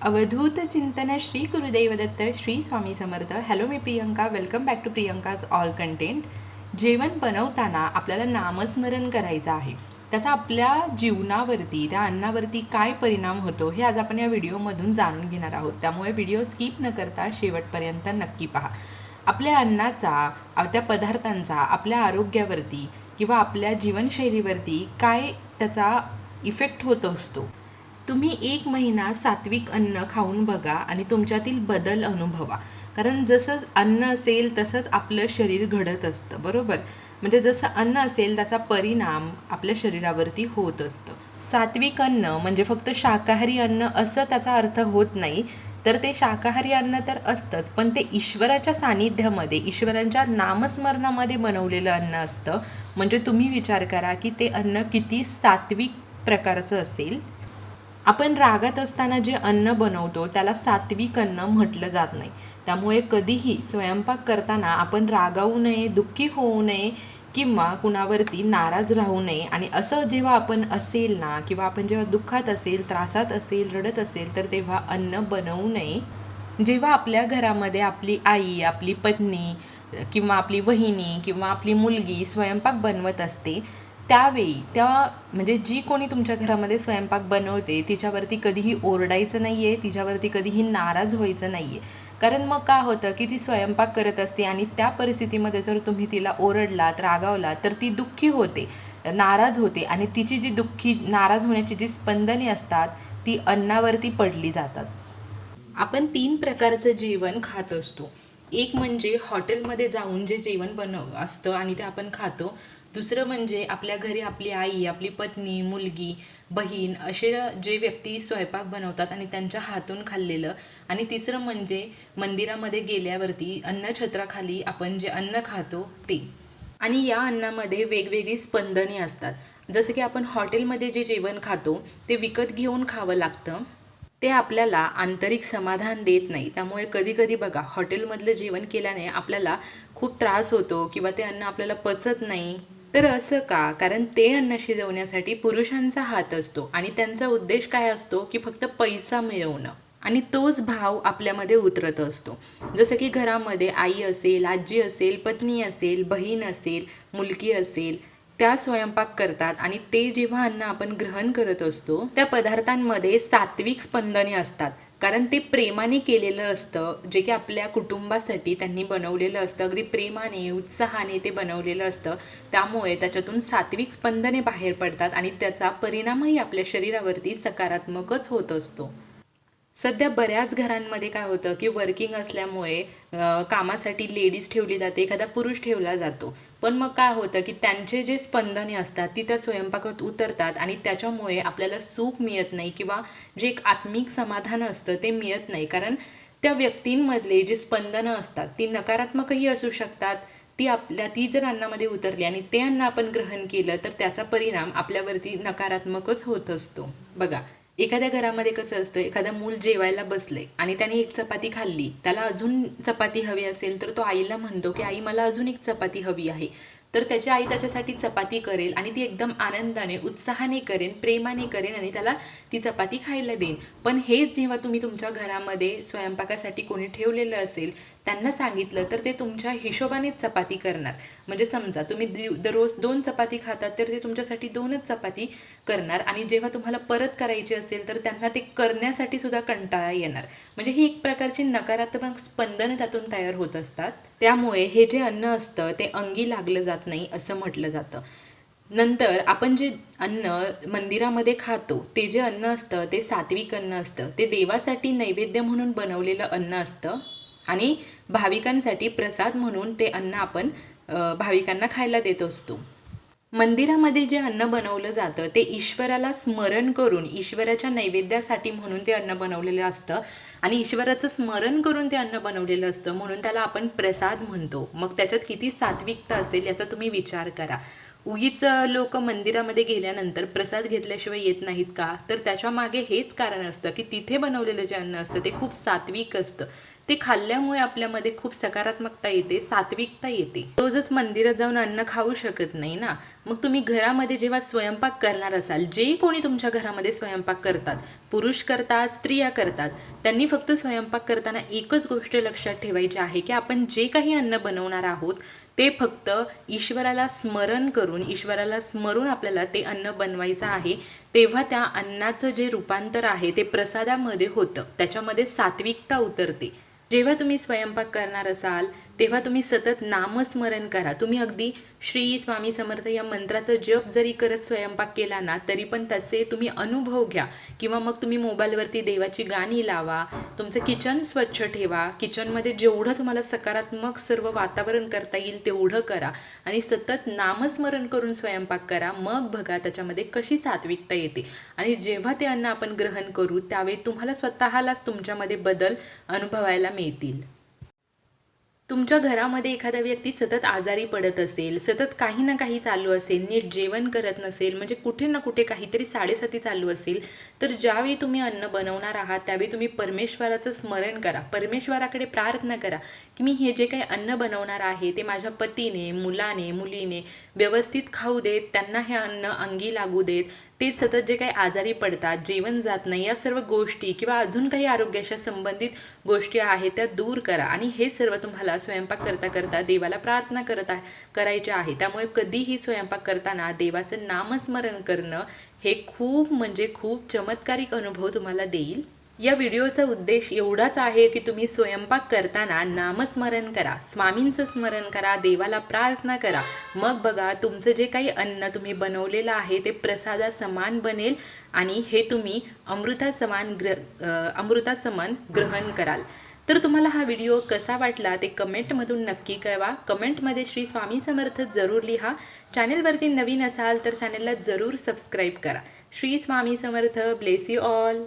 अवधूत चिंतन Shri Gurudev Datta Shri Swami Samarth. Hello me Priyanka. Welcome back to Priyanka's all content जेवण बनवताना आपल्याला नामस्मरण करायचं आहे. त्याचा आपल्या जीवनावरती त्या अन्नावरती काय परिणाम होतो हे आज आपण या व्हिडिओमधून जाणून घेणार आहोत. त्यामुळे व्हिडिओ स्किप न करता शेवटपर्यंत नक्की पहा. आपल्या अन्नाचा त्या पदार्थांचा आपल्या आरोग्यावरती किंवा आपल्या जीवनशैलीवरती काय त्याचा इफेक्ट होत असतो? तुम्ही एक महिना सात्विक अन्न खाऊन बघा आणि तुमच्यातील बदल अनुभवा. कारण जसं अन्न असेल तसंच आपलं शरीर घडत असतं बरोबर? म्हणजे जसं अन्न असेल त्याचा परिणाम आपल्या शरीरावरती होत असतं. सात्विक अन्न म्हणजे फक्त शाकाहारी अन्न असं त्याचा अर्थ होत नाही. तर ते शाकाहारी अन्न तर असतंच पण ते ईश्वराच्या सानिध्यामध्ये ईश्वरांच्या नामस्मरणामध्ये बनवलेलं अन्न असतं. म्हणजे तुम्ही विचार करा की ते अन्न किती सात्विक प्रकारचं असेल? आपण रागात असताना जे अन्न बनवतो त्याला सात्विक अन्न म्हटलं जात नाही. त्यामुळे कधीही स्वयंपाक करताना आपण रागावू नये दुःखी होऊ नये किंवा कुणावरती नाराज राहू नये. आणि असं जेव्हा आपण असेल ना किंवा आपण जेव्हा दुःखात असेल त्रासात असेल रडत असेल तर तेव्हा अन्न बनवू नये. जेव्हा आपल्या घरामध्ये आपली आई आपली पत्नी किंवा आपली वहिनी किंवा आपली मुलगी स्वयंपाक बनवत असते त्यावेळी त्या म्हणजे जी कोणी तुमच्या घरामध्ये स्वयंपाक बनवते तिच्यावरती कधीही ओरडायचं नाहीये तिच्यावरती कधीही नाराज व्हायचं नाहीये. कारण मग काय होतं की ती स्वयंपाक करत असते आणि त्या परिस्थितीमध्ये जर तुम्ही तिला ओरडलात रागावलात तर ती दुःखी होते नाराज होते आणि तिची जी दुःखी नाराज होण्याची जी स्पंदने असतात ती अन्नावरती पडली जातात. आपण तीन प्रकारचं जेवण खात असतो. एक म्हणजे हॉटेलमध्ये जाऊन जे जेवण बनव असतं आणि ते आपण खातो. दुसरं म्हणजे आपल्या घरी आपली आई आपली पत्नी मुलगी बहीण असे जे व्यक्ती स्वयंपाक बनवतात आणि त्यांच्या हातून खाल्लेलं. आणि तिसरं म्हणजे मंदिरामध्ये गेल्यावरती अन्नछत्राखाली आपण जे अन्न खातो ते. आणि या अन्नामध्ये वेगवेगळी स्पंदने असतात. जसं की आपण हॉटेलमध्ये जे जेवण खातो ते विकत घेऊन खावं लागतं. ते आपल्याला आंतरिक समाधान देत नाही. त्यामुळे कधीकधी बघा हॉटेलमधलं जेवण केल्याने आपल्याला खूप त्रास होतो किंवा ते अन्न आपल्याला पचत नाही. तर असं का? कारण ते अन्न शिजवण्यासाठी पुरुषांचा हात असतो आणि त्यांचा उद्देश काय असतो? की फक्त पैसा मिळवणं. आणि तोच भाव आपल्यामध्ये उतरत असतो. जसं की घरामध्ये आई असेल आजी असेल पत्नी असेल बहीण असेल मुलगी असेल त्या स्वयंपाक करतात आणि ते जेव्हा अन्न आपण ग्रहण करत असतो त्या पदार्थांमध्ये सात्विक स्पंदने असतात. कारण ते प्रेमाने केलेलं असतं जे की आपल्या कुटुंबासाठी त्यांनी बनवलेलं असतं. अगदी प्रेमाने उत्साहाने ते बनवलेलं असतं. त्यामुळे त्याच्यातून सात्विक स्पंदने बाहेर पडतात आणि त्याचा परिणामही आपल्या शरीरावरती सकारात्मकच होत असतो. सध्या बऱ्याच घरांमध्ये काय होतं की वर्किंग असल्यामुळे कामासाठी लेडीज ठेवली जाते एखादा पुरुष ठेवला जातो. पण मग काय होतं की त्यांचे जे स्पंदने असतात ती त्या स्वयंपाकात उतरतात आणि त्याच्यामुळे आपल्याला सुख मिळत नाही किंवा जे एक आत्मिक समाधान असतं ते मिळत नाही. कारण त्या व्यक्तींमधले जे स्पंदनं असतात ती नकारात्मकही असू शकतात. ती आपल्या ती जर अन्नामध्ये उतरली आणि ते अन्न आपण ग्रहण केलं तर त्याचा परिणाम आपल्यावरती नकारात्मकच होत असतो. बघा एखाद्या घरामध्ये कसं असतं एखादं मूल जेवायला बसलंय आणि त्याने एक चपाती खाल्ली त्याला अजून चपाती हवी असेल तर तो आईला म्हणतो की आई मला अजून एक चपाती हवी आहे. तर त्याची आई त्याच्यासाठी चपाती करेल आणि ती एकदम आनंदाने उत्साहाने करेन प्रेमाने करेन आणि त्याला ती चपाती खायला देईन. पण हेच जेव्हा तुम्ही तुमच्या घरामध्ये स्वयंपाकासाठी कोणी ठेवलेलं असेल त्यांना सांगितलं तर ते तुमच्या हिशोबानेच चपाती करणार. म्हणजे समजा तुम्ही दिव- दररोज दोन चपाती खातात तर ते तुमच्यासाठी दोनच चपाती करणार आणि जेव्हा तुम्हाला परत करायची असेल तर त्यांना ते करण्यासाठी सुद्धा कंटाळा येणार. म्हणजे ही एक प्रकारची नकारात्मक स्पंदनं त्यातून तयार होत असतात. त्यामुळे हे जे अन्न असतं ते अंगी लागलं जात नाही असं म्हटलं जातं. नंतर आपण जे अन्न मंदिरामध्ये खातो ते जे अन्न असतं ते सात्विक अन्न असतं ते देवासाठी नैवेद्य म्हणून बनवलेलं अन्न असतं आणि भाविकांसाठी प्रसाद म्हणून ते अन्न आपण भाविकांना खायला देत असतो. मंदिरामध्ये जे अन्न बनवलं जातं ते ईश्वराला स्मरण करून ईश्वराच्या नैवेद्यासाठी म्हणून ते अन्न बनवलेलं असतं आणि ईश्वराचं स्मरण करून ते अन्न बनवलेलं असतं म्हणून त्याला आपण प्रसाद म्हणतो. मग त्याच्यात किती सात्विकता असेल याचा तुम्ही विचार करा. उगीच लोक मंदिरामध्ये गेल्यानंतर प्रसाद घेतल्याशिवाय येत नाहीत का? तर त्याच्यामागे हेच कारण असतं की तिथे बनवलेलं जे अन्न असतं ते खूप सात्विक असतं. ते खाल्ल्यामुळे आपल्यामध्ये खूप सकारात्मकता येते सात्विकता येते. रोजच मंदिरात जाऊन अन्न खाऊ शकत नाही ना? मग तुम्ही घरामध्ये जेव्हा स्वयंपाक करणार असाल जे कोणी तुमच्या घरामध्ये स्वयंपाक करतात पुरुष करतात स्त्रिया करतात त्यांनी फक्त स्वयंपाक करताना एकच गोष्ट लक्षात ठेवायची आहे की आपण जे काही अन्न बनवणार आहोत ते फक्त ईश्वराला स्मरण करून ईश्वराला स्मरून आपल्याला ते अन्न बनवायचं आहे तेव्हा त्या अन्नाचं जे रूपांतर आहे ते प्रसादामध्ये होतं. त्याच्यामध्ये सात्विकता उतरते. जेव्हा तुम्ही स्वयंपाक करणार असाल तेव्हा तुम्ही सतत नामस्मरण करा. तुम्ही अगदी श्री स्वामी समर्थ या मंत्राचा जप जरी करत स्वयंपाक केला ना तरी पण त्याचे तुम्ही अनुभव घ्या. किंवा मग तुम्ही मोबाईलवरती देवाची गाणी लावा तुमचं किचन स्वच्छ ठेवा किचनमध्ये जेवढं तुम्हाला सकारात्मक सर्व वातावरण करता येईल तेवढं करा. आणि सतत नामस्मरण करून स्वयंपाक करा. मग बघा त्याच्यामध्ये कशी सात्विकता येते. आणि जेव्हा ते अन्न आपण ग्रहण करू त्यावेळी तुम्हाला स्वतःलाच तुमच्यामध्ये बदल अनुभवायला मिळतील. तुमच्या घरामध्ये एखादा व्यक्ती सतत आजारी पडत असेल सतत काही ना काही चालू असेल नीट जेवण करत नसेल म्हणजे कुठे ना कुठे काहीतरी साडेसाती चालू असेल तर ज्यावेळी तुम्ही अन्न बनवणार आहात त्यावेळी तुम्ही परमेश्वराचं स्मरण करा. परमेश्वराकडे प्रार्थना करा की मी हे जे काही अन्न बनवणार आहे ते माझ्या पतीने मुलाने मुलीने व्यवस्थित खाऊ देत त्यांना हे अन्न अंगी लागू देत ते सतत जे काही आजारी पडतात जेवण जात नाही या सर्व गोष्टी किंवा अजून काही आरोग्याशी संबंधित गोष्टी आहेत त्या दूर करा. आणि हे सर्व तुम्हाला स्वयंपाक करता करता देवाला प्रार्थना करत आहे करायचे आहे. त्यामुळे कधीही स्वयंपाक करताना देवाचं नामस्मरण करणं हे खूप म्हणजे खूप चमत्कारिक अनुभव तुम्हाला देईल. या व्हिडिओचा उद्देश एवढाच आहे की तुम्ही स्वयंपाक करताना नामस्मरण करा स्वामींचं स्मरण करा देवाला प्रार्थना करा. मग बघा तुमचं जे काही अन्न तुम्ही बनवलेलं आहे ते प्रसादा समान बनेल आणि हे तुम्ही अमृता समान ग्र अमृता समान ग्रहण कराल. तर तुम्हाला हा व्हिडिओ कसा वाटला ते कमेंटमधून नक्की कळवा. कमेंटमध्ये श्री स्वामी समर्थ जरूर लिहा. चॅनेलवरती नवीन असाल तर चॅनेलला जरूर सबस्क्राईब करा. Shri Swami Samarth bless you all.